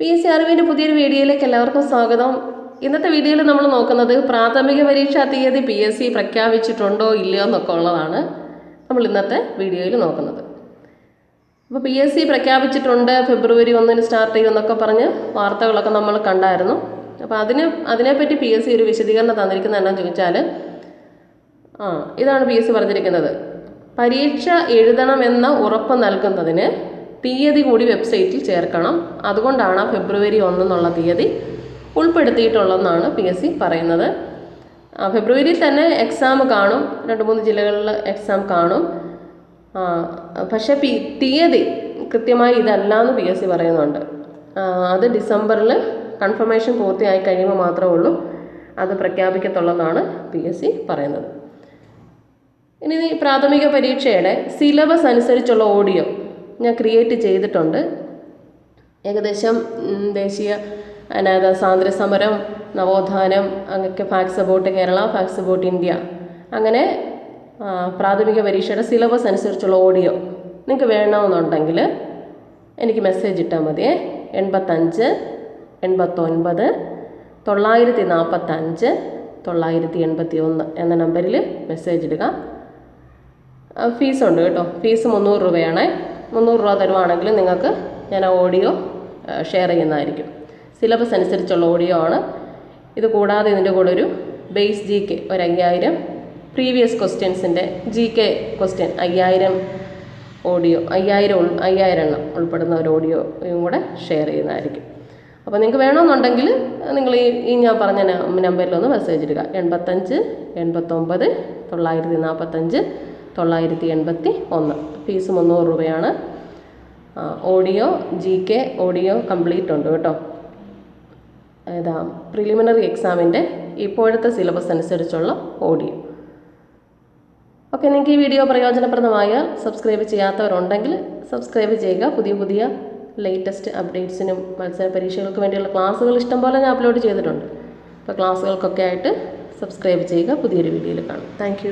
P S C അറിവിന്റെ പുതിയൊരു വീഡിയോയിലേക്ക് എല്ലാവർക്കും സ്വാഗതം. ഇന്നത്തെ വീഡിയോയിൽ നമ്മൾ നോക്കുന്നത് പ്രാഥമിക പരീക്ഷാ തീയതി പി എസ് സി പ്രഖ്യാപിച്ചിട്ടുണ്ടോ ഇല്ലയോ എന്നൊക്കെ ഉള്ളതാണ് നമ്മൾ ഇന്നത്തെ വീഡിയോയിൽ നോക്കുന്നത്. അപ്പോൾ പി എസ് സി പ്രഖ്യാപിച്ചിട്ടുണ്ട് ഫെബ്രുവരി ഒന്നിന് സ്റ്റാർട്ട് ചെയ്യുമെന്നൊക്കെ പറഞ്ഞ് വാർത്തകളൊക്കെ നമ്മൾ കണ്ടായിരുന്നു. അപ്പോൾ അതിന് അതിനെപ്പറ്റി പി എസ് സി ഒരു വിശദീകരണം തന്നിരിക്കുന്നത് എന്നാന്ന് ചോദിച്ചാൽ ആ ഇതാണ് പി എസ് സി പറഞ്ഞിരിക്കുന്നത്. പരീക്ഷ എഴുതണമെന്ന ഉറപ്പ് നൽകുന്നതിന് തീയതി കൂടി വെബ്സൈറ്റിൽ ചേർക്കണം. അതുകൊണ്ടാണ് ഫെബ്രുവരി ഒന്നെന്നുള്ള തീയതി ഉൾപ്പെടുത്തിയിട്ടുള്ളതെന്നാണ് പി എസ് സി പറയുന്നത്. ഫെബ്രുവരിയിൽ തന്നെ എക്സാം കാണും. രണ്ട് മൂന്ന് ജില്ലകളിൽ എക്സാം കാണും. പക്ഷെ പി തീയതി കൃത്യമായി ഇതല്ല എന്ന് പി എസ് സി പറയുന്നുണ്ട്. അത് ഡിസംബറിൽ കൺഫർമേഷൻ പൂർത്തിയായി കഴിയുമ്പോൾ മാത്രമേ ഉള്ളൂ. അത് പ്രഖ്യാപിക്കത്തുള്ളതാണ് പി എസ് സി പറയുന്നത്. ഇനി പ്രാഥമിക പരീക്ഷയുടെ സിലബസ് അനുസരിച്ചുള്ള ഓഡിയോ ഞാൻ ക്രിയേറ്റ് ചെയ്തിട്ടുണ്ട്. ഏകദേശം ദേശീയ അനാഥ സ്വാതന്ത്ര്യ സമരം നവോത്ഥാനം അങ്ങനെയൊക്കെ facts about Kerala facts about India അങ്ങനെ പ്രാഥമിക പരീക്ഷയുടെ സിലബസ് അനുസരിച്ചുള്ള ഓഡിയോ നിങ്ങൾക്ക് വേണമെന്നുണ്ടെങ്കിൽ എനിക്ക് മെസ്സേജ് ഇട്ടാൽ മതിയേ എൺപത്തഞ്ച് എൺപത്തൊൻപത് തൊള്ളായിരത്തി നാൽപ്പത്തഞ്ച് തൊള്ളായിരത്തി എൺപത്തി ഒന്ന് എന്ന നമ്പറിൽ മെസ്സേജ് ഇടുക. ഫീസുണ്ട് കേട്ടോ. ഫീസ് മുന്നൂറ് രൂപയാണ്. മുന്നൂറ് രൂപ തരുവാണെങ്കിൽ നിങ്ങൾക്ക് ഞാൻ ആ ഓഡിയോ ഷെയർ ചെയ്യുന്നതായിരിക്കും. സിലബസ് അനുസരിച്ചുള്ള ഓഡിയോ ആണ്. ഇത് കൂടാതെ ഇതിന്റെ കൂടെ ഒരു ബേസ് ജി കെ ഒരു അയ്യായിരം. പ്രീവിയസ് ക്വസ്റ്റ്യൻസിന്റെ ജി കെ ക്വസ്റ്റ്യൻ അയ്യായിരം ഓഡിയോ അയ്യായിരം അയ്യായിരം എണ്ണം ഉൾപ്പെടുന്ന ഒരു ഓഡിയോയും കൂടെ ഷെയർ ചെയ്യുന്നതായിരിക്കും. അപ്പോൾ നിങ്ങൾക്ക് വേണമെന്നുണ്ടെങ്കിൽ നിങ്ങൾ ഈ ഈ ഞാൻ പറഞ്ഞ നമ്പറിലൊന്ന് മെസ്സേജ് ഇടുക. എൺപത്തഞ്ച് എൺപത്തൊമ്പത് തൊള്ളായിരത്തി നാൽപ്പത്തഞ്ച് തൊള്ളായിരത്തി എൺപത്തി ഒന്ന് ഫീസ് മുന്നൂറ് രൂപയാണ്. Audio G K audio complete ഉണ്ട് കേട്ടോ. ഏതാ പ്രിലിമിനറി എക്സാമിന്റെ ഇപ്പോഴത്തെ സിലബസ് അനുസരിച്ചുള്ള ഓഡിയോ ഓക്കെ നിങ്ങൾക്ക് ഈ വീഡിയോ പ്രയോജനപ്രദമായാൽ സബ്സ്ക്രൈബ് ചെയ്യാത്തവരുണ്ടെങ്കിൽ സബ്സ്ക്രൈബ് ചെയ്യുക. പുതിയ പുതിയ ലേറ്റസ്റ്റ് അപ്ഡേറ്റ്സിനും മത്സര പരീക്ഷകൾക്ക് വേണ്ടിയുള്ള ക്ലാസ്സുകൾ ഇഷ്ടംപോലെ ഞാൻ അപ്ലോഡ് ചെയ്തിട്ടുണ്ട്. അപ്പോൾ ക്ലാസ്സുകൾക്കൊക്കെ ആയിട്ട് സബ്സ്ക്രൈബ് ചെയ്യുക. പുതിയൊരു വീഡിയോയിൽ കാണാം. താങ്ക്